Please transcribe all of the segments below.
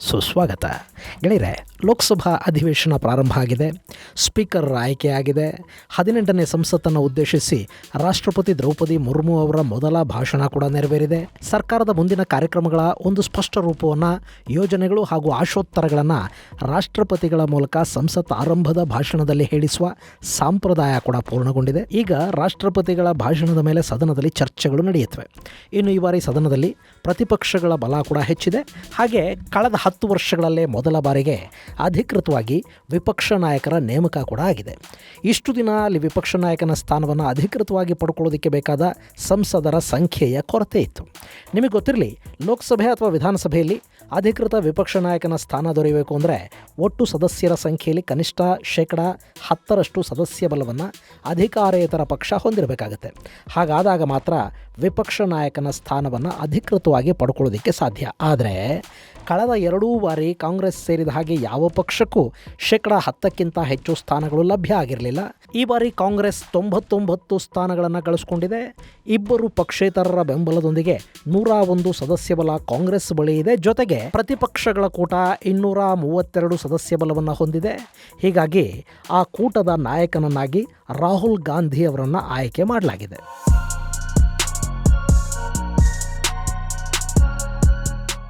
ಸುಸ್ವಾಗತ. ಗೆಳೆಯರೆ, ಲೋಕಸಭಾ ಅಧಿವೇಶನ ಪ್ರಾರಂಭ ಆಗಿದೆ. ಸ್ಪೀಕರ್ ಆಯ್ಕೆಯಾಗಿದೆ ಹದಿನೆಂಟನೇ ಸಂಸತ್ತನ್ನು ಉದ್ದೇಶಿಸಿ ರಾಷ್ಟ್ರಪತಿ ದ್ರೌಪದಿ ಮುರ್ಮು ಅವರ ಮೊದಲ ಭಾಷಣ ಕೂಡ ನೆರವೇರಿದೆ. ಸರ್ಕಾರದ ಮುಂದಿನ ಕಾರ್ಯಕ್ರಮಗಳ ಒಂದು ಸ್ಪಷ್ಟ ರೂಪವನ್ನು, ಯೋಜನೆಗಳು ಹಾಗೂ ಆಶೋತ್ತರಗಳನ್ನು ರಾಷ್ಟ್ರಪತಿಗಳ ಮೂಲಕ ಸಂಸತ್ ಆರಂಭದ ಭಾಷಣದಲ್ಲಿ ಹೇಳಿಸುವ ಸಂಪ್ರದಾಯ ಕೂಡ ಪೂರ್ಣಗೊಂಡಿದೆ. ಈಗ ರಾಷ್ಟ್ರಪತಿಗಳ ಭಾಷಣದ ಮೇಲೆ ಸದನದಲ್ಲಿ ಚರ್ಚೆಗಳು ನಡೆಯುತ್ತವೆ. ಇನ್ನು ಈ ಬಾರಿ ಸದನದಲ್ಲಿ ಪ್ರತಿಪಕ್ಷಗಳ ಬಲ ಕೂಡ ಹೆಚ್ಚಿದೆ. ಹಾಗೆ ಕಳೆದ ಹತ್ತು ವರ್ಷಗಳಲ್ಲೇ ಮೊದಲ ಬಾರಿಗೆ ಅಧಿಕೃತವಾಗಿ ವಿಪಕ್ಷ ನಾಯಕರ ನೇಮಕ ಕೂಡ ಆಗಿದೆ. ಇಷ್ಟು ದಿನ ಅಲ್ಲಿ ವಿಪಕ್ಷ ನಾಯಕನ ಸ್ಥಾನವನ್ನು ಅಧಿಕೃತವಾಗಿ ಪಡ್ಕೊಳ್ಳೋದಕ್ಕೆ ಬೇಕಾದ ಸಂಸದರ ಸಂಖ್ಯೆಯ ಕೊರತೆ ಇತ್ತು. ನಿಮಗೆ ಗೊತ್ತಿರಲಿ, ಲೋಕಸಭೆ ಅಥವಾ ವಿಧಾನಸಭೆಯಲ್ಲಿ ಅಧಿಕೃತ ವಿಪಕ್ಷ ನಾಯಕನ ಸ್ಥಾನ ದೊರೆಯಬೇಕು ಅಂದರೆ ಒಟ್ಟು ಸದಸ್ಯರ ಸಂಖ್ಯೆಯಲ್ಲಿ ಕನಿಷ್ಠ ಶೇಕಡ ಹತ್ತರಷ್ಟು ಸದಸ್ಯ ಬಲವನ್ನು ಅಧಿಕಾರೇತರ ಪಕ್ಷ ಹೊಂದಿರಬೇಕಾಗತ್ತೆ. ಹಾಗಾದಾಗ ಮಾತ್ರ ವಿಪಕ್ಷ ನಾಯಕನ ಸ್ಥಾನವನ್ನು ಅಧಿಕೃತವಾಗಿ ಪಡ್ಕೊಳ್ಳೋದಕ್ಕೆ ಸಾಧ್ಯ. ಆದರೆ ಕಳೆದ ಎರಡೂ ಬಾರಿ ಕಾಂಗ್ರೆಸ್ ಸೇರಿದ ಹಾಗೆ ಯಾವ ಪಕ್ಷಕ್ಕೂ ಶೇಕಡ ಹತ್ತಕ್ಕಿಂತ ಹೆಚ್ಚು ಸ್ಥಾನಗಳು ಲಭ್ಯ ಆಗಿರಲಿಲ್ಲ. ಈ ಬಾರಿ ಕಾಂಗ್ರೆಸ್ ತೊಂಬತ್ತೊಂಬತ್ತು ಸ್ಥಾನಗಳನ್ನು ಗಳಿಸ್ಕೊಂಡಿದೆ. ಇಬ್ಬರು ಪಕ್ಷೇತರರ ಬೆಂಬಲದೊಂದಿಗೆ ನೂರ ಒಂದು ಸದಸ್ಯ ಬಲ ಕಾಂಗ್ರೆಸ್ ಬಳಿ ಇದೆ. ಜೊತೆಗೆ ಪ್ರತಿಪಕ್ಷಗಳ ಕೂಟ ಇನ್ನೂರ ಮೂವತ್ತೆರಡು ಸದಸ್ಯ ಬಲವನ್ನು ಹೊಂದಿದೆ. ಹೀಗಾಗಿ ಆ ಕೂಟದ ನಾಯಕನನ್ನಾಗಿ ರಾಹುಲ್ ಗಾಂಧಿ ಅವರನ್ನು ಆಯ್ಕೆ ಮಾಡಲಾಗಿದೆ.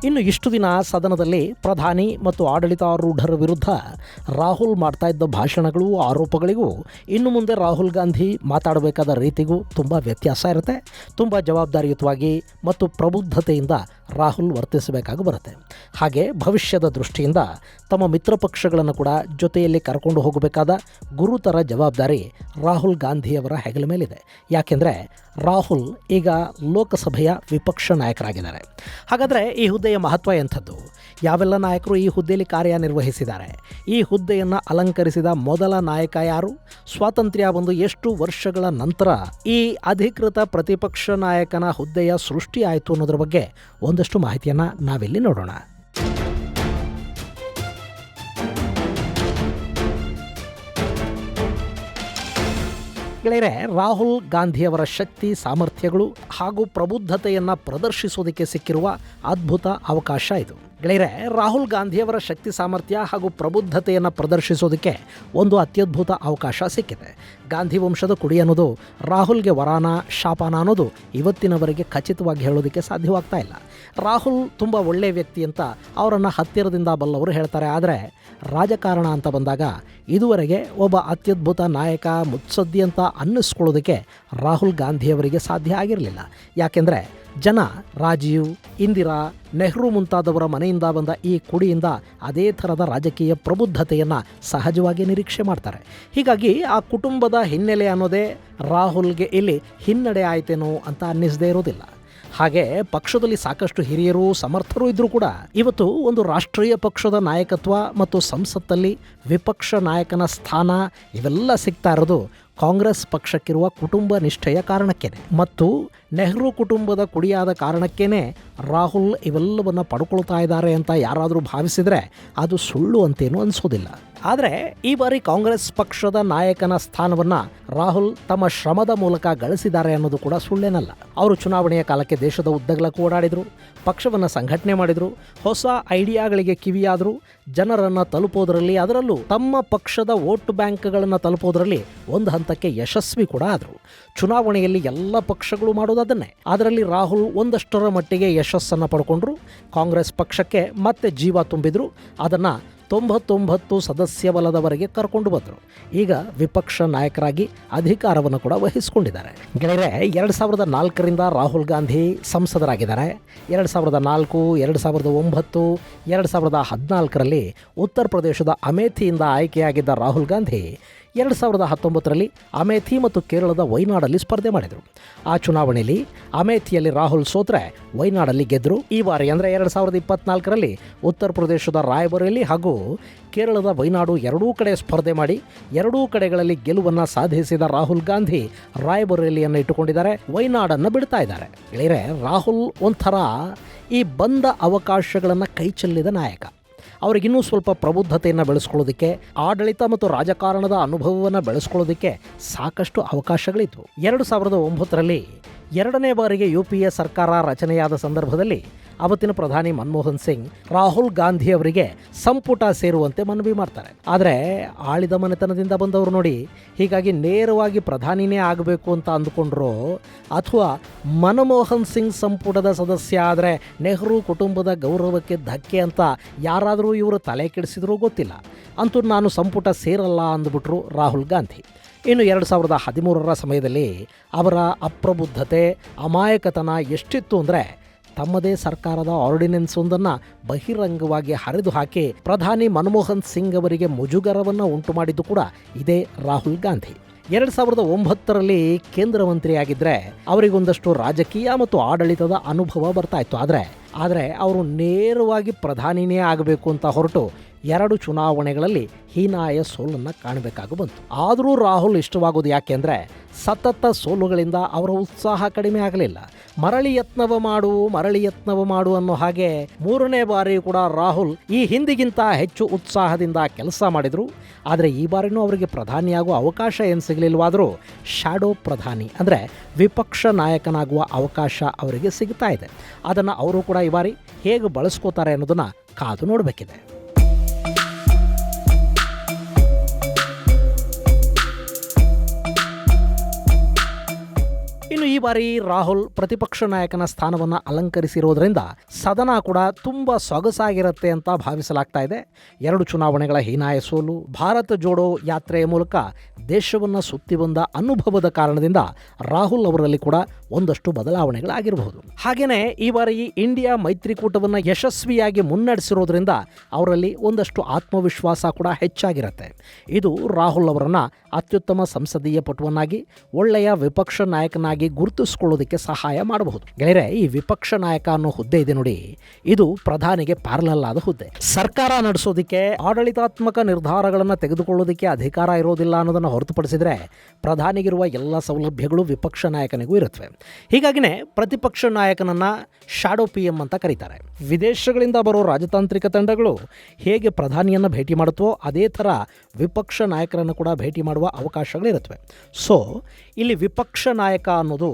ಇನ್ನು ಇಷ್ಟು ದಿನ ಸದನದಲ್ಲಿ ಪ್ರಧಾನಿ ಮತ್ತು ಆಡಳಿತಾರೂಢರ ವಿರುದ್ಧ ರಾಹುಲ್ ಮಾಡ್ತಾ ಇದ್ದ ಭಾಷಣಗಳು, ಆರೋಪಗಳಿಗೂ ಇನ್ನು ಮುಂದೆ ರಾಹುಲ್ ಗಾಂಧಿ ಮಾತಾಡಬೇಕಾದ ರೀತಿಗೂ ತುಂಬ ವ್ಯತ್ಯಾಸ ಇರುತ್ತೆ. ತುಂಬ ಜವಾಬ್ದಾರಿಯುತವಾಗಿ ಮತ್ತು ಪ್ರಬುದ್ಧತೆಯಿಂದ ರಾಹುಲ್ ವರ್ತಿಸಬೇಕಾಗಿ ಬರುತ್ತೆ. ಹಾಗೆ ಭವಿಷ್ಯದ ದೃಷ್ಟಿಯಿಂದ ತಮ್ಮ ಮಿತ್ರ ಪಕ್ಷಗಳನ್ನು ಕೂಡ ಜೊತೆಯಲ್ಲಿ ಕರ್ಕೊಂಡು ಹೋಗಬೇಕಾದ ಗುರುತರ ಜವಾಬ್ದಾರಿ ರಾಹುಲ್ ಗಾಂಧಿಯವರ ಹೆಗಲ ಮೇಲಿದೆ. ಯಾಕೆಂದರೆ ರಾಹುಲ್ ಈಗ ಲೋಕಸಭೆಯ ವಿಪಕ್ಷ ನಾಯಕರಾಗಿದ್ದಾರೆ. ಹಾಗಾದರೆ ಈ ಹುದ್ದೆಯ ಮಹತ್ವ ಎಂಥದ್ದು? ಯಾವೆಲ್ಲ ನಾಯಕರು ಈ ಹುದ್ದೆಯಲ್ಲಿ ಕಾರ್ಯನಿರ್ವಹಿಸಿದ್ದಾರೆ? ಈ ಹುದ್ದೆಯನ್ನು ಅಲಂಕರಿಸಿದ ಮೊದಲ ನಾಯಕ ಯಾರು? ಸ್ವಾತಂತ್ರ್ಯ ಒಂದು ಎಷ್ಟು ವರ್ಷಗಳ ನಂತರ ಈ ಅಧಿಕೃತ ಪ್ರತಿಪಕ್ಷ ನಾಯಕನ ಹುದ್ದೆಯ ಸೃಷ್ಟಿ ಆಯಿತು ಅನ್ನೋದ್ರ ಬಗ್ಗೆ ಒಂದಷ್ಟು ಮಾಹಿತಿಯನ್ನು ನಾವಿಲ್ಲಿ ನೋಡೋಣ. ಗೆಳೆಯರೆ, ರಾಹುಲ್ ಗಾಂಧಿಯವರ ಶಕ್ತಿ, ಸಾಮರ್ಥ್ಯಗಳು ಹಾಗೂ ಪ್ರಬುದ್ಧತೆಯನ್ನು ಪ್ರದರ್ಶಿಸೋದಕ್ಕೆ ಸಿಕ್ಕಿರುವ ಅದ್ಭುತ ಅವಕಾಶ ಇದು. ಗೆಳೆಯರೆ, ರಾಹುಲ್ ಗಾಂಧಿಯವರ ಶಕ್ತಿ ಸಾಮರ್ಥ್ಯ ಹಾಗೂ ಪ್ರಬುದ್ಧತೆಯನ್ನು ಪ್ರದರ್ಶಿಸೋದಕ್ಕೆ ಒಂದು ಅತ್ಯದ್ಭುತ ಅವಕಾಶ ಸಿಕ್ಕಿದೆ. ಗಾಂಧಿ ವಂಶದ ಕುಡಿ ಅನ್ನೋದು, ರಾಹುಲ್ಗೆ ವರಾನ, ಶಾಪಾನ ಅನ್ನೋದು ಇವತ್ತಿನವರೆಗೆ ಖಚಿತವಾಗಿ ಹೇಳೋದಕ್ಕೆ ಸಾಧ್ಯವಾಗ್ತಾ ಇಲ್ಲ. ರಾಹುಲ್ ತುಂಬ ಒಳ್ಳೆಯ ವ್ಯಕ್ತಿ ಅಂತ ಅವರನ್ನು ಹತ್ತಿರದಿಂದ ಬಲ್ಲವರು ಹೇಳ್ತಾರೆ. ಆದರೆ, ರಾಜಕಾರಣ ಅಂತ ಬಂದಾಗ ಇದುವರೆಗೆ ಒಬ್ಬ ಅತ್ಯದ್ಭುತ ನಾಯಕ, ಮುತ್ಸದ್ದಿ ಅಂತ ಅನ್ನಿಸ್ಕೊಳ್ಳೋದಕ್ಕೆ ರಾಹುಲ್ ಗಾಂಧಿಯವರಿಗೆ ಸಾಧ್ಯ ಆಗಿರಲಿಲ್ಲ. ಯಾಕೆಂದರೆ ಜನ, ರಾಜೀವ್, ಇಂದಿರಾ, ನೆಹರು ಮುಂತಾದವರ ಮನೆಯಿಂದ ಬಂದ ಈ ಕುಡಿಯಿಂದ ಅದೇ ಥರದ ರಾಜಕೀಯ ಪ್ರಬುದ್ಧತೆಯನ್ನು ಸಹಜವಾಗಿ ನಿರೀಕ್ಷೆ ಮಾಡ್ತಾರೆ. ಹೀಗಾಗಿ ಆ ಕುಟುಂಬದ ಹಿನ್ನೆಲೆ ಅನ್ನೋದೇ ರಾಹುಲ್ಗೆ ಇಲ್ಲಿ ಹಿನ್ನಡೆ ಆಯ್ತೇನೋ ಅಂತ ಅನ್ನಿಸದೇ ಇರೋದಿಲ್ಲ. ಹಾಗೆ ಪಕ್ಷದಲ್ಲಿ ಸಾಕಷ್ಟು ಹಿರಿಯರು, ಸಮರ್ಥರು ಇದ್ದರೂ ಕೂಡ ಇವತ್ತು ಒಂದು ರಾಷ್ಟ್ರೀಯ ಪಕ್ಷದ ನಾಯಕತ್ವ ಮತ್ತು ಸಂಸತ್ತಲ್ಲಿ ವಿಪಕ್ಷ ನಾಯಕನ ಸ್ಥಾನ ಇವೆಲ್ಲ ಸಿಗ್ತಾ ಇರೋದು ಕಾಂಗ್ರೆಸ್ ಪಕ್ಷಕ್ಕಿರುವ ಕುಟುಂಬ ನಿಷ್ಠೆಯ ಕಾರಣಕ್ಕೇನೆ. ಮತ್ತು ನೆಹರು ಕುಟುಂಬದ ಕುಡಿಯಾದ ಕಾರಣಕ್ಕೇನೆ ರಾಹುಲ್ ಇವೆಲ್ಲವನ್ನು ಪಡ್ಕೊಳ್ತಾ ಇದ್ದಾರೆ ಅಂತ ಯಾರಾದರೂ ಭಾವಿಸಿದರೆ ಅದು ಸುಳ್ಳು ಅಂತೇನು ಅನಿಸೋದಿಲ್ಲ. ಆದರೆ ಈ ಬಾರಿ ಕಾಂಗ್ರೆಸ್ ಪಕ್ಷದ ನಾಯಕನ ಸ್ಥಾನವನ್ನು ರಾಹುಲ್ ತಮ್ಮ ಶ್ರಮದ ಮೂಲಕ ಗಳಿಸಿದ್ದಾರೆ ಅನ್ನೋದು ಕೂಡ ಸುಳ್ಳೇನಲ್ಲ. ಅವರು ಚುನಾವಣೆಯ ಕಾಲಕ್ಕೆ ದೇಶದ ಉದ್ದಗಲಕ್ಕೂ ಓಡಾಡಿದರು, ಪಕ್ಷವನ್ನು ಸಂಘಟನೆ ಮಾಡಿದರು, ಹೊಸ ಐಡಿಯಾಗಳಿಗೆ ಕಿವಿಯಾದರು, ಜನರನ್ನು ತಲುಪೋದರಲ್ಲಿ ಅದರಲ್ಲೂ ತಮ್ಮ ಪಕ್ಷದ ವೋಟ್ ಬ್ಯಾಂಕ್ಗಳನ್ನು ತಲುಪೋದರಲ್ಲಿ ಒಂದು ಹಂತಕ್ಕೆ ಯಶಸ್ವಿ ಕೂಡ ಆದರು. ಚುನಾವಣೆಯಲ್ಲಿ ಎಲ್ಲ ಪಕ್ಷಗಳು ಮಾಡೋದು ಅದನ್ನೇ. ಅದರಲ್ಲಿ ರಾಹುಲ್ ಒಂದಷ್ಟರ ಮಟ್ಟಿಗೆ ಯಶಸ್ಸನ್ನು ಪಡ್ಕೊಂಡ್ರು, ಕಾಂಗ್ರೆಸ್ ಪಕ್ಷಕ್ಕೆ ಮತ್ತೆ ಜೀವ ತುಂಬಿದ್ರು, ಅದನ್ನು ತೊಂಬತ್ತೊಂಬತ್ತು ಸದಸ್ಯ ಬಲದವರೆಗೆ ಕರ್ಕೊಂಡು ಬಂದರು. ಈಗ ವಿಪಕ್ಷ ನಾಯಕರಾಗಿ ಅಧಿಕಾರವನ್ನು ಕೂಡ ವಹಿಸಿಕೊಂಡಿದ್ದಾರೆ. ಗೆಳೆಯರೆ, ಎರಡು ಸಾವಿರದ ನಾಲ್ಕರಿಂದ ರಾಹುಲ್ ಗಾಂಧಿ ಸಂಸದರಾಗಿದ್ದಾರೆ. ಎರಡು ಸಾವಿರದ ನಾಲ್ಕು, ಎರಡು ಸಾವಿರದ ಒಂಬತ್ತು, ಎರಡು ಸಾವಿರದ ಹದಿನಾಲ್ಕರಲ್ಲಿ ಉತ್ತರ ಪ್ರದೇಶದ ಅಮೇಥಿಯಿಂದ ಆಯ್ಕೆಯಾಗಿದ್ದ ರಾಹುಲ್ ಗಾಂಧಿ ಎರಡು ಸಾವಿರದ ಹತ್ತೊಂಬತ್ತರಲ್ಲಿ ಅಮೇಥಿ ಮತ್ತು ಕೇರಳದ ವೈನಾಡಲ್ಲಿ ಸ್ಪರ್ಧೆ ಮಾಡಿದರು. ಆ ಚುನಾವಣೆಯಲ್ಲಿ ಅಮೇಥಿಯಲ್ಲಿ ರಾಹುಲ್ ಸೋತ್ರೆ, ವೈನಾಡಲ್ಲಿ ಗೆದ್ದರು ಈ ಬಾರಿ ಅಂದರೆ ಎರಡು ಸಾವಿರದ ಇಪ್ಪತ್ನಾಲ್ಕರಲ್ಲಿ ಉತ್ತರ ಪ್ರದೇಶದ ರಾಯಬರೇಲಿ ಹಾಗೂ ಕೇರಳದ ವೈನಾಡು ಎರಡೂ ಕಡೆ ಸ್ಪರ್ಧೆ ಮಾಡಿ ಎರಡೂ ಕಡೆಗಳಲ್ಲಿ ಗೆಲುವನ್ನು ಸಾಧಿಸಿದ ರಾಹುಲ್ ಗಾಂಧಿ ರಾಯಬರೇಲಿಯನ್ನು ಇಟ್ಟುಕೊಂಡಿದ್ದಾರೆ. ವೈನಾಡನ್ನು ಬಿಡ್ತಾ ಇದ್ದಾರೆ. ಗೆಳೆಯರೆ ರಾಹುಲ್ ಒಂಥರ ಈ ಬಂದ ಅವಕಾಶಗಳನ್ನು ಕೈಚೆಲ್ಲಿದ ನಾಯಕ. ಅವ್ರಿಗಿನ್ನೂ ಸ್ವಲ್ಪ ಪ್ರಬುದ್ಧತೆಯನ್ನು ಬೆಳೆಸ್ಕೊಳ್ಳೋದಕ್ಕೆ ಆಡಳಿತ ಮತ್ತು ರಾಜಕಾರಣದ ಅನುಭವವನ್ನು ಬೆಳೆಸ್ಕೊಳ್ಳೋದಕ್ಕೆ ಸಾಕಷ್ಟು ಅವಕಾಶಗಳಿತ್ತು ಎರಡು ಸಾವಿರದ ಒಂಬತ್ತರಲ್ಲಿ ಎರಡನೇ ಬಾರಿಗೆ ಯು ಪಿ ಎ ಸರ್ಕಾರ ರಚನೆಯಾದ ಸಂದರ್ಭದಲ್ಲಿ ಅವತ್ತಿನ ಪ್ರಧಾನಿ ಮನಮೋಹನ್ ಸಿಂಗ್, ರಾಹುಲ್ ಗಾಂಧಿ ಅವರಿಗೆ ಸಂಪುಟ ಸೇರುವಂತೆ ಮನವಿ ಮಾಡ್ತಾರೆ. ಆದರೆ ಆಳಿದ ಮನೆತನದಿಂದ ಬಂದವರು ನೋಡಿ, ಹೀಗಾಗಿ ನೇರವಾಗಿ ಪ್ರಧಾನಿನೇ ಆಗಬೇಕು ಅಂತ ಅಂದುಕೊಂಡ್ರು ಅಥವಾ ಮನಮೋಹನ್ ಸಿಂಗ್ ಸಂಪುಟದ ಸದಸ್ಯ ಆದರೆ ನೆಹರು ಕುಟುಂಬದ ಗೌರವಕ್ಕೆ ಧಕ್ಕೆ ಅಂತ ಯಾರಾದರೂ ಇವರು ತಲೆ ಕೆಡಿಸಿದ್ರೂ ಗೊತ್ತಿಲ್ಲ. ಅಂತೂ ನಾನು ಸಂಪುಟ ಸೇರಲ್ಲ ಅಂದ್ಬಿಟ್ರು ರಾಹುಲ್ ಗಾಂಧಿ. ಇನ್ನು ಎರಡು ಸಾವಿರದ ಹದಿಮೂರರ ಸಮಯದಲ್ಲಿ ಅವರ ಅಪ್ರಬುದ್ಧತೆ, ಅಮಾಯಕತನ ಎಷ್ಟಿತ್ತು ಅಂದರೆ ತಮ್ಮದೇ ಸರ್ಕಾರದ ಆರ್ಡಿನೆನ್ಸ್ ಒಂದನ್ನು ಬಹಿರಂಗವಾಗಿ ಹರಿದು ಹಾಕಿ ಪ್ರಧಾನಿ ಮನಮೋಹನ್ ಸಿಂಗ್ ಅವರಿಗೆ ಮುಜುಗರವನ್ನು ಉಂಟು ಮಾಡಿದ್ದು ಕೂಡ ಇದೇ ರಾಹುಲ್ ಗಾಂಧಿ. ಎರಡು ಸಾವಿರದ ಒಂಬತ್ತರಲ್ಲಿ ಕೇಂದ್ರ ಮಂತ್ರಿಯಾಗಿದ್ದರೆ ಅವರಿಗೊಂದಷ್ಟು ರಾಜಕೀಯ ಮತ್ತು ಆಡಳಿತದ ಅನುಭವ ಬರ್ತಾ ಇತ್ತು. ಆದರೆ ಆದರೆ ಅವರು ನೇರವಾಗಿ ಪ್ರಧಾನಿನೇ ಆಗಬೇಕು ಅಂತ ಹೊರಟು ಎರಡು ಚುನಾವಣೆಗಳಲ್ಲಿ ಹೀನಾಯ ಸೋಲನ್ನು ಕಾಣಬೇಕಾಗಿ ಬಂತು. ಆದರೂ ರಾಹುಲ್ ಇಷ್ಟವಾಗೋದು ಯಾಕೆ ಅಂದರೆ ಸತತ ಸೋಲುಗಳಿಂದ ಅವರ ಉತ್ಸಾಹ ಕಡಿಮೆ ಆಗಲಿಲ್ಲ. ಮರಳಿ ಯತ್ನವ ಮಾಡು, ಮರಳಿ ಯತ್ನವ ಮಾಡು ಅನ್ನೋ ಹಾಗೆ ಮೂರನೇ ಬಾರಿ ಕೂಡ ರಾಹುಲ್ ಈ ಹಿಂದಿಗಿಂತ ಹೆಚ್ಚು ಉತ್ಸಾಹದಿಂದ ಕೆಲಸ ಮಾಡಿದರು. ಆದರೆ ಈ ಬಾರಿನೂ ಅವರಿಗೆ ಪ್ರಧಾನಿಯಾಗುವ ಅವಕಾಶ ಏನು ಸಿಗಲಿಲ್ವಾದರೂ ಶ್ಯಾಡೋ ಪ್ರಧಾನಿ ಅಂದರೆ ವಿಪಕ್ಷ ನಾಯಕನಾಗುವ ಅವಕಾಶ ಅವರಿಗೆ ಸಿಗ್ತಾ ಇದೆ. ಅದನ್ನು ಅವರು ಕೂಡ ಈ ಬಾರಿ ಹೇಗೆ ಬಳಸ್ಕೋತಾರೆ ಅನ್ನೋದನ್ನು ಕಾದು ನೋಡಬೇಕಿದೆ. ಇನ್ನು ಈ ಬಾರಿ ರಾಹುಲ್ ಪ್ರತಿಪಕ್ಷ ನಾಯಕನ ಸ್ಥಾನವನ್ನು ಅಲಂಕರಿಸಿರೋದ್ರಿಂದ ಸದನ ಕೂಡ ತುಂಬ ಸೊಗಸಾಗಿರುತ್ತೆ ಅಂತ ಭಾವಿಸಲಾಗ್ತಾ ಇದೆ. ಎರಡು ಚುನಾವಣೆಗಳ ಹೀನಾಯ ಸೋಲು, ಭಾರತ ಜೋಡೋ ಯಾತ್ರೆಯ ಮೂಲಕ ದೇಶವನ್ನು ಸುತ್ತಿ ಬಂದ ಅನುಭವದ ಕಾರಣದಿಂದ ರಾಹುಲ್ ಅವರಲ್ಲಿ ಕೂಡ ಒಂದಷ್ಟು ಬದಲಾವಣೆಗಳಾಗಿರಬಹುದು. ಹಾಗೆಯೇ ಈ ಬಾರಿ ಇಂಡಿಯಾ ಮೈತ್ರಿಕೂಟವನ್ನು ಯಶಸ್ವಿಯಾಗಿ ಮುನ್ನಡೆಸಿರೋದ್ರಿಂದ ಅವರಲ್ಲಿ ಒಂದಷ್ಟು ಆತ್ಮವಿಶ್ವಾಸ ಕೂಡ ಹೆಚ್ಚಾಗಿರುತ್ತೆ. ಇದು ರಾಹುಲ್ ಅವರನ್ನು ಅತ್ಯುತ್ತಮ ಸಂಸದೀಯ ಪಟುವನ್ನಾಗಿ, ಒಳ್ಳೆಯ ವಿಪಕ್ಷ ನಾಯಕನಾಗಿ ಗುರುತಿಸಿಕೊಳ್ಳೋದಕ್ಕೆ ಸಹಾಯ ಮಾಡಬಹುದು. ಗೆಳೆಯರೆ, ಈ ವಿಪಕ್ಷ ನಾಯಕ ಅನ್ನೋ ಹುದ್ದೆ ಇದೆ ನೋಡಿ. ಇದು ಪ್ರಧಾನಿಗೆ ಪ್ಯಾರಲಲ್ ಆದ ಹುದ್ದೆ. ಸರ್ಕಾರ ನಡೆಸೋದಕ್ಕೆ, ಆಡಳಿತಾತ್ಮಕ ನಿರ್ಧಾರಗಳನ್ನು ತೆಗೆದುಕೊಳ್ಳೋದಕ್ಕೆ ಅಧಿಕಾರ ಇರೋದಿಲ್ಲ ಅನ್ನೋದನ್ನು ಹೊರತುಪಡಿಸಿದರೆ ಪ್ರಧಾನಿಗಿರುವ ಎಲ್ಲ ಸೌಲಭ್ಯಗಳು ವಿಪಕ್ಷ ನಾಯಕನಿಗೂ ಇರುತ್ತವೆ. ಹೀಗಾಗಿನೇ ಪ್ರತಿಪಕ್ಷ ನಾಯಕನನ್ನ ಶಾಡೋ ಪಿ ಎಂ ಅಂತ ಕರೀತಾರೆ. ವಿದೇಶಗಳಿಂದ ಬರೋ ರಾಜತಾಂತ್ರಿಕ ತಂಡಗಳು ಹೇಗೆ ಪ್ರಧಾನಿಯನ್ನು ಭೇಟಿ ಮಾಡುತ್ತವೋ ಅದೇ ಥರ ವಿಪಕ್ಷ ನಾಯಕರನ್ನು ಕೂಡ ಭೇಟಿ ಮಾಡುವ ಅವಕಾಶಗಳಿರುತ್ತವೆ. ಸೊ ಇಲ್ಲಿ ವಿಪಕ್ಷ ನಾಯಕ ಅನ್ನೋದು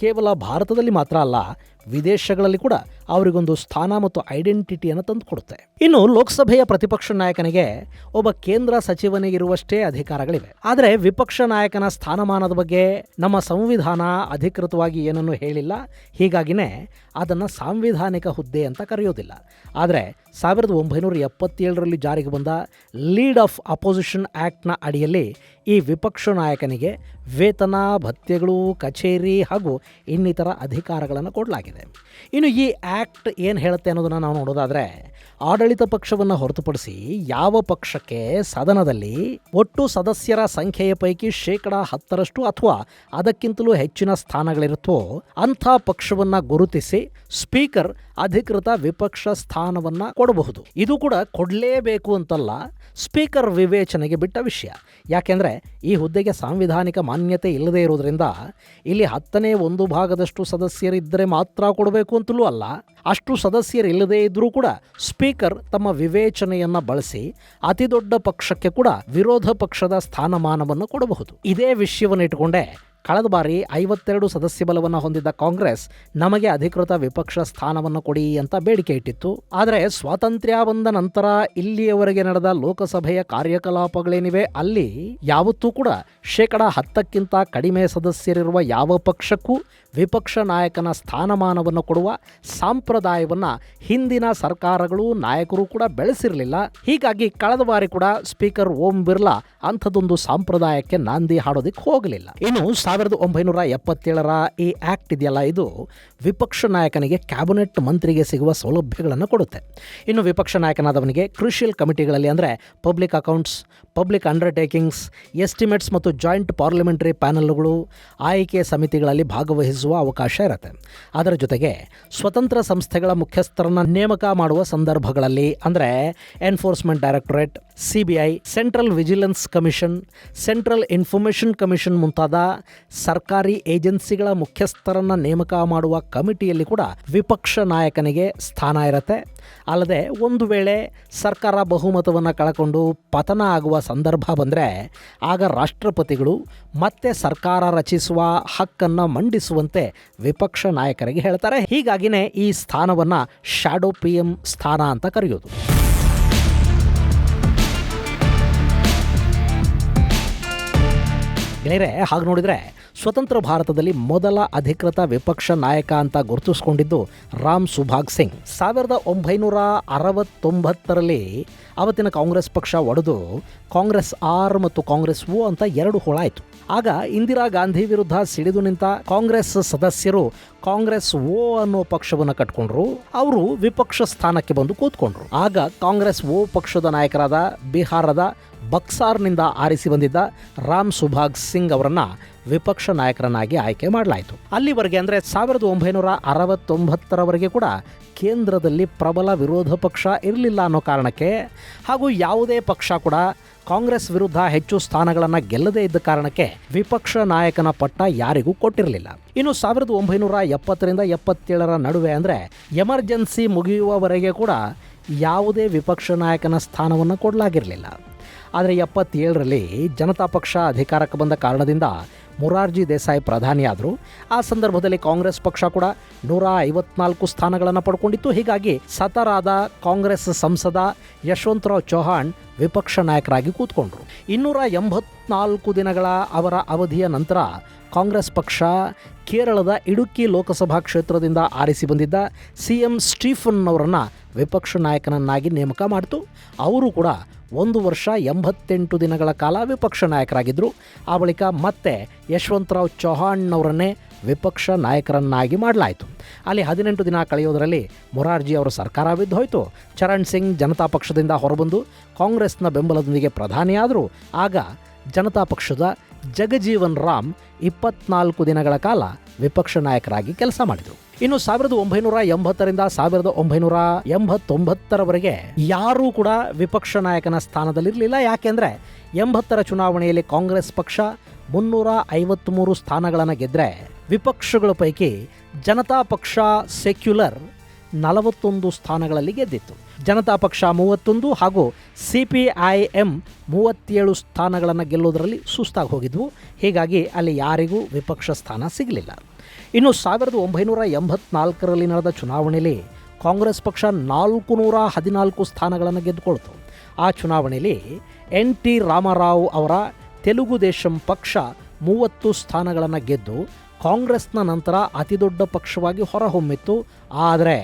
ಕೇವಲ ಭಾರತದಲ್ಲಿ ಮಾತ್ರ ಅಲ್ಲ, ವಿದೇಶಗಳಲ್ಲಿ ಕೂಡ ಅವರಿಗೊಂದು ಸ್ಥಾನ ಮತ್ತು ಐಡೆಂಟಿಟಿಯನ್ನು ತಂದುಕೊಡುತ್ತೆ. ಇನ್ನು ಲೋಕಸಭೆಯ ಪ್ರತಿಪಕ್ಷ ನಾಯಕನಿಗೆ ಒಬ್ಬ ಕೇಂದ್ರ ಸಚಿವನಿಗಿರುವಷ್ಟೇ ಅಧಿಕಾರಗಳಿವೆ. ಆದರೆ ವಿಪಕ್ಷ ನಾಯಕನ ಸ್ಥಾನಮಾನದ ಬಗ್ಗೆ ನಮ್ಮ ಸಂವಿಧಾನ ಅಧಿಕೃತವಾಗಿ ಏನನ್ನೂ ಹೇಳಿಲ್ಲ. ಹೀಗಾಗಿನೇ ಅದನ್ನು ಸಾಂವಿಧಾನಿಕ ಹುದ್ದೆ ಅಂತ ಕರೆಯೋದಿಲ್ಲ. ಆದರೆ ಸಾವಿರದ ಒಂಬೈನೂರ ಎಪ್ಪತ್ತೇಳರಲ್ಲಿ ಜಾರಿಗೆ ಬಂದ ಲೀಡ್ ಆಫ್ ಅಪೋಸಿಷನ್ ಆ್ಯಕ್ಟ್ನ ಅಡಿಯಲ್ಲಿ ಈ ವಿಪಕ್ಷ ನಾಯಕನಿಗೆ ವೇತನ, ಭತ್ಯೆಗಳು, ಕಚೇರಿ ಹಾಗೂ ಇನ್ನಿತರ ಅಧಿಕಾರಗಳನ್ನು ಕೊಡಲಾಗಿದೆ. ಇನ್ನು ಈ ಆ್ಯಕ್ಟ್ ಏನು ಹೇಳುತ್ತೆ ಅನ್ನೋದನ್ನು ನಾವು ನೋಡೋದಾದರೆ, ಆಡಳಿತ ಪಕ್ಷವನ್ನು ಹೊರತುಪಡಿಸಿ ಯಾವ ಪಕ್ಷಕ್ಕೆ ಸದನದಲ್ಲಿ ಒಟ್ಟು ಸದಸ್ಯರ ಸಂಖ್ಯೆಯ ಪೈಕಿ ಶೇಕಡ ಹತ್ತರಷ್ಟು ಅಥವಾ ಅದಕ್ಕಿಂತಲೂ ಹೆಚ್ಚಿನ ಸ್ಥಾನಗಳಿರುತ್ತೋ ಅಂಥ ಪಕ್ಷವನ್ನು ಗುರುತಿಸಿ ಸ್ಪೀಕರ್ ಅಧಿಕೃತ ವಿಪಕ್ಷ ಸ್ಥಾನವನ್ನು ಕೊಡಬಹುದು. ಇದು ಕೂಡ ಕೊಡಲೇಬೇಕು ಅಂತಲ್ಲ ಸ್ಪೀಕರ್ ವಿವೇಚನೆಗೆ ಬಿಟ್ಟ ವಿಷಯ. ಯಾಕೆಂದರೆ ಈ ಹುದ್ದೆಗೆ ಸಾಂವಿಧಾನಿಕ ಮಾನ್ಯತೆ ಇಲ್ಲದೇ ಇರೋದ್ರಿಂದ ಇಲ್ಲಿ ಹತ್ತನೇ ಒಂದು ಭಾಗದಷ್ಟು ಸದಸ್ಯರಿದ್ದರೆ ಮಾತ್ರ ಕೊಡಬೇಕು ಅಂತಲೂ ಅಲ್ಲ. ಅಷ್ಟು ಸದಸ್ಯರಿಲ್ಲದೇ ಇದ್ದರೂ ಕೂಡ ಸ್ಪೀಕರ್ ತಮ್ಮ ವಿವೇಚನೆಯನ್ನು ಬಳಸಿ ಅತಿ ದೊಡ್ಡ ಪಕ್ಷಕ್ಕೆ ಕೂಡ ವಿರೋಧ ಪಕ್ಷದ ಸ್ಥಾನಮಾನವನ್ನು ಕೊಡಬಹುದು. ಇದೇ ವಿಷಯವನ್ನು ಇಟ್ಟುಕೊಂಡೇ ಕಳೆದ ಬಾರಿ ಐವತ್ತೆರಡು ಸದಸ್ಯ ಬಲವನ್ನು ಹೊಂದಿದ್ದ ಕಾಂಗ್ರೆಸ್ ನಮಗೆ ಅಧಿಕೃತ ವಿಪಕ್ಷ ಸ್ಥಾನವನ್ನು ಕೊಡಿ ಅಂತ ಬೇಡಿಕೆ ಇಟ್ಟಿತ್ತು. ಆದರೆ ಸ್ವಾತಂತ್ರ್ಯ ಬಂದ ನಂತರ ಇಲ್ಲಿಯವರೆಗೆ ನಡೆದ ಲೋಕಸಭೆಯ ಕಾರ್ಯಕಲಾಪಗಳೇನಿವೆ, ಅಲ್ಲಿ ಯಾವತ್ತೂ ಕೂಡ ಶೇಕಡ ಹತ್ತಕ್ಕಿಂತ ಕಡಿಮೆ ಸದಸ್ಯರಿರುವ ಯಾವ ಪಕ್ಷಕ್ಕೂ ವಿಪಕ್ಷ ನಾಯಕನ ಸ್ಥಾನಮಾನವನ್ನು ಕೊಡುವ ಸಂಪ್ರದಾಯವನ್ನು ಹಿಂದಿನ ಸರ್ಕಾರಗಳು ನಾಯಕರು ಕೂಡ ಬೆಳೆಸಿರಲಿಲ್ಲ. ಹೀಗಾಗಿ ಕಳೆದ ಬಾರಿ ಕೂಡ ಸ್ಪೀಕರ್ ಓಂ ಬಿರ್ಲಾ ಅಂಥದ್ದೊಂದು ಸಂಪ್ರದಾಯಕ್ಕೆ ನಾಂದಿ ಹಾಡೋದಿಕ್ಕೆ ಹೋಗಲಿಲ್ಲ. ಇನ್ನು ಸಾವಿರದ ಒಂಬೈನೂರ ಎಪ್ಪತ್ತೇಳರ ಈ ಆ್ಯಕ್ಟ್ ಇದೆಯಲ್ಲ, ಇದು ವಿಪಕ್ಷ ನಾಯಕನಿಗೆ ಕ್ಯಾಬಿನೆಟ್ ಮಂತ್ರಿಗೆ ಸಿಗುವ ಸೌಲಭ್ಯಗಳನ್ನು ಕೊಡುತ್ತೆ. ಇನ್ನು ವಿಪಕ್ಷ ನಾಯಕನಾದವನಿಗೆ ಕ್ರೂಷಿಯಲ್ ಕಮಿಟಿಗಳಲ್ಲಿ ಅಂದರೆ public accounts, public undertakings, estimates ಮತ್ತು ಜಾಯಿಂಟ್ ಪಾರ್ಲಿಮೆಂಟರಿ ಪ್ಯಾನಲ್ಗಳು, ಆಯ್ಕೆ ಸಮಿತಿಗಳಲ್ಲಿ ಭಾಗವಹಿಸುವ ಅವಕಾಶ ಇರುತ್ತೆ. ಅದರ ಜೊತೆಗೆ ಸ್ವತಂತ್ರ ಸಂಸ್ಥೆಗಳ ಮುಖ್ಯಸ್ಥರನ್ನು ನೇಮಕ ಮಾಡುವ ಸಂದರ್ಭಗಳಲ್ಲಿ ಅಂದರೆ enforcement directorate, C central vigilance commission, central information commission ಮುಂತಾದ ಸರ್ಕಾರಿ ಏಜೆನ್ಸಿಗಳ ಮುಖ್ಯಸ್ಥರನ್ನು ನೇಮಕ ಮಾಡುವ ಕಮಿಟಿಯಲ್ಲಿ ಕೂಡ ವಿಪಕ್ಷ ನಾಯಕನಿಗೆ ಸ್ಥಾನ ಇರುತ್ತೆ. ಅಲ್ಲದೆ ಒಂದು ವೇಳೆ ಸರ್ಕಾರ ಬಹುಮತವನ್ನು ಕಳಕೊಂಡು ಪತನ ಆಗುವ ಸಂದರ್ಭ ಬಂದರೆ ಆಗ ರಾಷ್ಟ್ರಪತಿಗಳು ಮತ್ತೆ ಸರ್ಕಾರ ರಚಿಸುವ ಹಕ್ಕನ್ನು ಮಂಡಿಸುವಂತೆ ವಿಪಕ್ಷ ನಾಯಕರಿಗೆ ಹೇಳ್ತಾರೆ. ಹೀಗಾಗಿನೇ ಈ ಸ್ಥಾನವನ್ನು ಶ್ಯಾಡೋ ಪಿ ಎಂ ಸ್ಥಾನ ಅಂತ ಕರೆಯೋದು. ಗೆಳೆಯರೆ, ಹಾಗೆ ನೋಡಿದರೆ ಸ್ವತಂತ್ರ ಭಾರತದಲ್ಲಿ ಮೊದಲ ಅಧಿಕೃತ ವಿಪಕ್ಷ ನಾಯಕ ಅಂತ ಗುರುತಿಸಿಕೊಂಡಿದ್ದು ರಾಮ್ ಸುಭಾಗ್ ಸಿಂಗ್. ಸಾವಿರದ ಒಂಬೈನೂರ ಅರವತ್ತೊಂಬತ್ತರಲ್ಲಿ ಅವತ್ತಿನ ಕಾಂಗ್ರೆಸ್ ಪಕ್ಷ ಒಡೆದು ಕಾಂಗ್ರೆಸ್ ಆರ್ ಮತ್ತು ಕಾಂಗ್ರೆಸ್ ಓ ಅಂತ ಎರಡು ಹೋಳಾಯಿತು ಆಗ ಇಂದಿರಾ ಗಾಂಧಿ ವಿರುದ್ಧ ಸಿಡಿದು ನಿಂತ ಕಾಂಗ್ರೆಸ್ ಸದಸ್ಯರು ಕಾಂಗ್ರೆಸ್ ಓ ಅನ್ನೋ ಪಕ್ಷವನ್ನು ಕಟ್ಕೊಂಡ್ರು, ಅವರು ವಿಪಕ್ಷ ಸ್ಥಾನಕ್ಕೆ ಬಂದು ಕೂತ್ಕೊಂಡ್ರು. ಆಗ ಕಾಂಗ್ರೆಸ್ ಓ ಪಕ್ಷದ ನಾಯಕರಾದ ಬಿಹಾರದ ಬಕ್ಸಾರ್ನಿಂದ ಆರಿಸಿ ಬಂದಿದ್ದ ರಾಮ್ ಸುಭಾಗ್ ಸಿಂಗ್ ಅವರನ್ನ ವಿಪಕ್ಷ ನಾಯಕರನ್ನಾಗಿ ಆಯ್ಕೆ ಮಾಡಲಾಯಿತು. ಅಲ್ಲಿವರೆಗೆ ಅಂದರೆ ಸಾವಿರದ ಒಂಬೈನೂರ ಅರವತ್ತೊಂಬತ್ತರವರೆಗೆ ಕೂಡ ಕೇಂದ್ರದಲ್ಲಿ ಪ್ರಬಲ ವಿರೋಧ ಪಕ್ಷ ಇರಲಿಲ್ಲ ಅನ್ನೋ ಕಾರಣಕ್ಕೆ ಹಾಗೂ ಯಾವುದೇ ಪಕ್ಷ ಕೂಡ ಕಾಂಗ್ರೆಸ್ ವಿರುದ್ಧ ಹೆಚ್ಚು ಸ್ಥಾನಗಳನ್ನು ಗೆಲ್ಲದೇ ಇದ್ದ ಕಾರಣಕ್ಕೆ ವಿಪಕ್ಷ ನಾಯಕನ ಪಟ್ಟ ಯಾರಿಗೂ ಕೊಟ್ಟಿರಲಿಲ್ಲ. ಇನ್ನು ಸಾವಿರದ ಒಂಬೈನೂರ ಎಪ್ಪತ್ತರಿಂದ ಎಪ್ಪತ್ತೇಳರ ನಡುವೆ ಅಂದರೆ ಎಮರ್ಜೆನ್ಸಿ ಮುಗಿಯುವವರೆಗೆ ಕೂಡ ಯಾವುದೇ ವಿಪಕ್ಷ ನಾಯಕನ ಸ್ಥಾನವನ್ನು ಕೊಡಲಾಗಿರಲಿಲ್ಲ. ಆದರೆ ಎಪ್ಪತ್ತೇಳರಲ್ಲಿ ಜನತಾ ಪಕ್ಷ ಅಧಿಕಾರಕ್ಕೆ ಬಂದ ಕಾರಣದಿಂದ ಮೊರಾರ್ಜಿ ದೇಸಾಯಿ ಪ್ರಧಾನಿಯಾದರು. ಆ ಸಂದರ್ಭದಲ್ಲಿ ಕಾಂಗ್ರೆಸ್ ಪಕ್ಷ ಕೂಡ ನೂರ ಐವತ್ನಾಲ್ಕು ಸ್ಥಾನಗಳನ್ನು ಪಡ್ಕೊಂಡಿತ್ತು. ಹೀಗಾಗಿ ಸತರಾದ ಕಾಂಗ್ರೆಸ್ ಸಂಸದ ಯಶವಂತರಾವ್ ಚೌಹಾಣ್ ವಿಪಕ್ಷ ನಾಯಕರಾಗಿ ಕೂತ್ಕೊಂಡ್ರು. ಇನ್ನೂರ ಎಂಬತ್ನಾಲ್ಕು ದಿನಗಳ ಅವರ ಅವಧಿಯ ನಂತರ ಕಾಂಗ್ರೆಸ್ ಪಕ್ಷ ಕೇರಳದ ಇಡುಕ್ಕಿ ಲೋಕಸಭಾ ಕ್ಷೇತ್ರದಿಂದ ಆರಿಸಿ ಬಂದಿದ್ದ ಸಿ ಎಂ ಸ್ಟೀಫನ್ ಅವರನ್ನು ವಿಪಕ್ಷ ನಾಯಕನನ್ನಾಗಿ ನೇಮಕ ಮಾಡಿತು. ಅವರು ಕೂಡ ಒಂದು ವರ್ಷ ಎಂಬತ್ತೆಂಟು ದಿನಗಳ ಕಾಲ ವಿಪಕ್ಷ ನಾಯಕರಾಗಿದ್ದರು ಆ ಬಳಿಕ ಮತ್ತೆ ಯಶವಂತರಾವ್ ಚೌಹಾಣ್ನವರನ್ನೇ ವಿಪಕ್ಷ ನಾಯಕರನ್ನಾಗಿ ಮಾಡಲಾಯಿತು. ಅಲ್ಲಿ ಹದಿನೆಂಟು ದಿನ ಕಳೆಯೋದರಲ್ಲಿ ಮೊರಾರ್ಜಿ ಅವರ ಸರ್ಕಾರ ಬಿದ್ದು ಹೋಯಿತು. ಚರಣ್ ಸಿಂಗ್ ಜನತಾ ಪಕ್ಷದಿಂದ ಹೊರಬಂದು ಕಾಂಗ್ರೆಸ್ನ ಬೆಂಬಲದೊಂದಿಗೆ ಪ್ರಧಾನಿಯಾದರು. ಆಗ ಜನತಾ ಪಕ್ಷದ ಜಗಜೀವನ್ ರಾಮ್ ಇಪ್ಪತ್ನಾಲ್ಕು ದಿನಗಳ ಕಾಲ ವಿಪಕ್ಷ ನಾಯಕರಾಗಿ ಕೆಲಸ ಮಾಡಿದರು. ಇನ್ನು ಸಾವಿರದ ಒಂಬೈನೂರ ಎಂಬತ್ತರಿಂದ ಸಾವಿರದ ಒಂಬೈನೂರ ಎಂಬತ್ತೊಂಬತ್ತರವರೆಗೆ ಯಾರೂ ಕೂಡ ವಿಪಕ್ಷ ನಾಯಕನ ಸ್ಥಾನದಲ್ಲಿರಲಿಲ್ಲ. ಯಾಕೆಂದರೆ ಎಂಬತ್ತರ ಚುನಾವಣೆಯಲ್ಲಿ ಕಾಂಗ್ರೆಸ್ ಪಕ್ಷ ಮುನ್ನೂರ ಐವತ್ತ್ಮೂರು ಸ್ಥಾನಗಳನ್ನು ಗೆದ್ದರೆ ವಿಪಕ್ಷಗಳ ಪೈಕಿ ಜನತಾ ಪಕ್ಷ ಸೆಕ್ಯುಲರ್ ನಲವತ್ತೊಂದು ಸ್ಥಾನಗಳಲ್ಲಿ ಗೆದ್ದಿತ್ತು. ಜನತಾ ಪಕ್ಷ ಮೂವತ್ತೊಂದು ಹಾಗೂ ಸಿ ಪಿ ಐ ಎಂ ಮೂವತ್ತೇಳು ಸ್ಥಾನಗಳನ್ನು ಗೆಲ್ಲೋದರಲ್ಲಿ ಸುಸ್ತಾಗಿ ಹೋಗಿದ್ವು. ಹೀಗಾಗಿ ಅಲ್ಲಿ ಯಾರಿಗೂ ವಿಪಕ್ಷ ಸ್ಥಾನ ಸಿಗಲಿಲ್ಲ. ಇನ್ನು ಸಾವಿರದ ಒಂಬೈನೂರ ಎಂಬತ್ನಾಲ್ಕರಲ್ಲಿ ನಡೆದ ಚುನಾವಣೆಯಲ್ಲಿ ಕಾಂಗ್ರೆಸ್ ಪಕ್ಷ ನಾಲ್ಕು ನೂರ ಹದಿನಾಲ್ಕು ಸ್ಥಾನಗಳನ್ನು ಗೆದ್ದುಕೊಳ್ತು. ಆ ಚುನಾವಣೆಯಲ್ಲಿ ಎನ್ ಟಿ ರಾಮರಾವ್ ಅವರ ತೆಲುಗು ದೇಶಂ ಪಕ್ಷ ಮೂವತ್ತು ಸ್ಥಾನಗಳನ್ನು ಗೆದ್ದು ಕಾಂಗ್ರೆಸ್ನ ನಂತರ ಅತಿದೊಡ್ಡ ಪಕ್ಷವಾಗಿ ಹೊರಹೊಮ್ಮಿತ್ತು. ಆದರೆ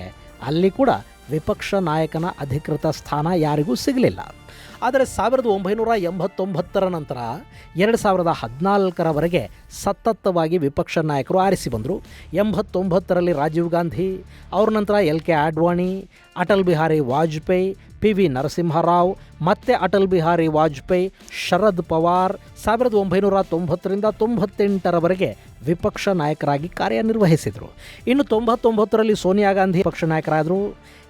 ಅಲ್ಲಿ ಕೂಡ ವಿಪಕ್ಷ ನಾಯಕನ ಅಧಿಕೃತ ಸ್ಥಾನ ಯಾರಿಗೂ ಸಿಗಲಿಲ್ಲ. ಆದರೆ ಸಾವಿರದ ಒಂಬೈನೂರ ಎಂಬತ್ತೊಂಬತ್ತರ ನಂತರ ಎರಡು ಸಾವಿರದ ಹದಿನಾಲ್ಕರವರೆಗೆ ಸತತವಾಗಿ ವಿಪಕ್ಷ ನಾಯಕರು ಆರಿಸಿ ಬಂದರು. ಎಂಬತ್ತೊಂಬತ್ತರಲ್ಲಿ ರಾಜೀವ್ ಗಾಂಧಿ, ಅವ್ರ ನಂತರ L K Advani Atal Bihari Vajpayee, P V Narasimha Rao, ಮತ್ತೆ ಅಟಲ್ ಬಿಹಾರಿ ವಾಜಪೇಯಿ, ಶರದ್ ಪವಾರ್. ಸಾವಿರದ ಒಂಬೈನೂರ ತೊಂಬತ್ತರಿಂದ ತೊಂಬತ್ತೆಂಟರವರೆಗೆ ವಿಪಕ್ಷ ನಾಯಕರಾಗಿ ಕಾರ್ಯನಿರ್ವಹಿಸಿದರು. ಇನ್ನು ತೊಂಬತ್ತೊಂಬತ್ತರಲ್ಲಿ ಸೋನಿಯಾ ಗಾಂಧಿ ಪಕ್ಷ ನಾಯಕರಾದರು.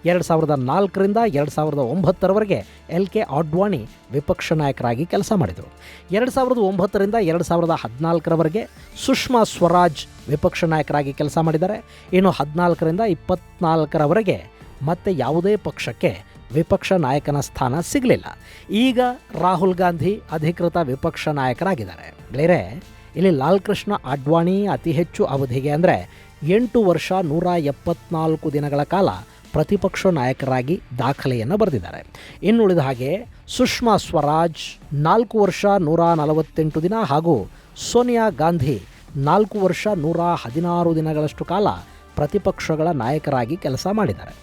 ಎರಡು ಸಾವಿರದ ನಾಲ್ಕರಿಂದ ಎರಡು ಸಾವಿರದ ಒಂಬತ್ತರವರೆಗೆ ಎಲ್ ಕೆ ಆಡ್ವಾಣಿ ವಿಪಕ್ಷ ನಾಯಕರಾಗಿ ಕೆಲಸ ಮಾಡಿದರು. ಎರಡು ಸಾವಿರದ ಒಂಬತ್ತರಿಂದ ಎರಡು ಸಾವಿರದ ಹದಿನಾಲ್ಕರವರೆಗೆ ಸುಷ್ಮಾ ಸ್ವರಾಜ್ ವಿಪಕ್ಷ ನಾಯಕರಾಗಿ ಕೆಲಸ ಮಾಡಿದ್ದಾರೆ. ಇನ್ನು ಹದಿನಾಲ್ಕರಿಂದ ಇಪ್ಪತ್ನಾಲ್ಕರವರೆಗೆ ಮತ್ತೆ ಯಾವುದೇ ಪಕ್ಷಕ್ಕೆ ವಿಪಕ್ಷ ನಾಯಕನ ಸ್ಥಾನ ಸಿಗಲಿಲ್ಲ. ಈಗ ರಾಹುಲ್ ಗಾಂಧಿ ಅಧಿಕೃತ ವಿಪಕ್ಷ ನಾಯಕರಾಗಿದ್ದಾರೆ. ಬೇರೆ ಇಲ್ಲಿ ಲಾಲ್ಕೃಷ್ಣ ಅಡ್ವಾಣಿ ಅತಿ ಹೆಚ್ಚು ಅವಧಿಗೆ ಅಂದರೆ ಎಂಟು ವರ್ಷ ನೂರ ಎಪ್ಪತ್ನಾಲ್ಕು ದಿನಗಳ ಕಾಲ ಪ್ರತಿಪಕ್ಷ ನಾಯಕರಾಗಿ ದಾಖಲೆಯನ್ನು ಬರೆದಿದ್ದಾರೆ. ಇನ್ನುಳಿದ ಹಾಗೆ ಸುಷ್ಮಾ ಸ್ವರಾಜ್ ನಾಲ್ಕು ವರ್ಷ ನೂರ ನಲವತ್ತೆಂಟು ದಿನ ಹಾಗೂ ಸೋನಿಯಾ ಗಾಂಧಿ ನಾಲ್ಕು ವರ್ಷ ನೂರ ಹದಿನಾರು ದಿನಗಳಷ್ಟು ಕಾಲ ಪ್ರತಿಪಕ್ಷಗಳ ನಾಯಕರಾಗಿ ಕೆಲಸ ಮಾಡಿದ್ದಾರೆ.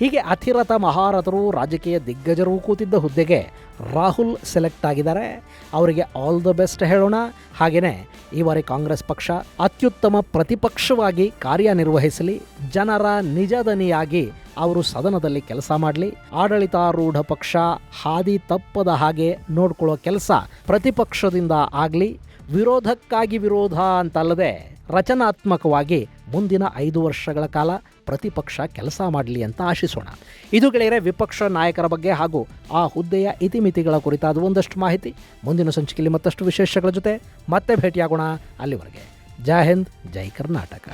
ಹೀಗೆ ಅತಿರಥ ಮಹಾರಥರು ರಾಜಕೀಯ ದಿಗ್ಗಜರು ಕೂತಿದ್ದ ಹುದ್ದೆಗೆ ರಾಹುಲ್ ಸೆಲೆಕ್ಟ್ ಆಗಿದ್ದಾರೆ. ಅವರಿಗೆ ಆಲ್ ದ ಬೆಸ್ಟ್ ಹೇಳೋಣ. ಹಾಗೆಯೇ ಈ ಬಾರಿ ಕಾಂಗ್ರೆಸ್ ಪಕ್ಷ ಅತ್ಯುತ್ತಮ ಪ್ರತಿಪಕ್ಷವಾಗಿ ಕಾರ್ಯನಿರ್ವಹಿಸಲಿ. ಜನರ ನಿಜದನಿಯಾಗಿ ಅವರು ಸದನದಲ್ಲಿ ಕೆಲಸ ಮಾಡಲಿ. ಆಡಳಿತಾರೂಢ ಪಕ್ಷ ಹಾದಿ ತಪ್ಪದ ಹಾಗೆ ನೋಡ್ಕೊಳ್ಳೋ ಕೆಲಸ ಪ್ರತಿಪಕ್ಷದಿಂದ ಆಗಲಿ. ವಿರೋಧಕ್ಕಾಗಿ ವಿರೋಧ ಅಂತಲ್ಲದೆ ರಚನಾತ್ಮಕವಾಗಿ ಮುಂದಿನ ಐದು ವರ್ಷಗಳ ಕಾಲ ಪ್ರತಿಪಕ್ಷ ಕೆಲಸ ಮಾಡಲಿ ಅಂತ ಆಶಿಸೋಣ. ಇದು ಗೆಳೆಯರೆ, ವಿಪಕ್ಷ ನಾಯಕರ ಬಗ್ಗೆ ಹಾಗೂ ಆ ಹುದ್ದೆಯ ಇತಿಮಿತಿಗಳ ಕುರಿತಾದ ಒಂದಷ್ಟು ಮಾಹಿತಿ. ಮುಂದಿನ ಸಂಚಿಕೆಯಲ್ಲಿ ಮತ್ತಷ್ಟು ವಿಶೇಷಗಳ ಜೊತೆ ಮತ್ತೆ ಭೇಟಿಯಾಗೋಣ ಅಲ್ಲಿವರೆಗೆ. ಜೈ ಹಿಂದ್, ಜೈ ಕರ್ನಾಟಕ.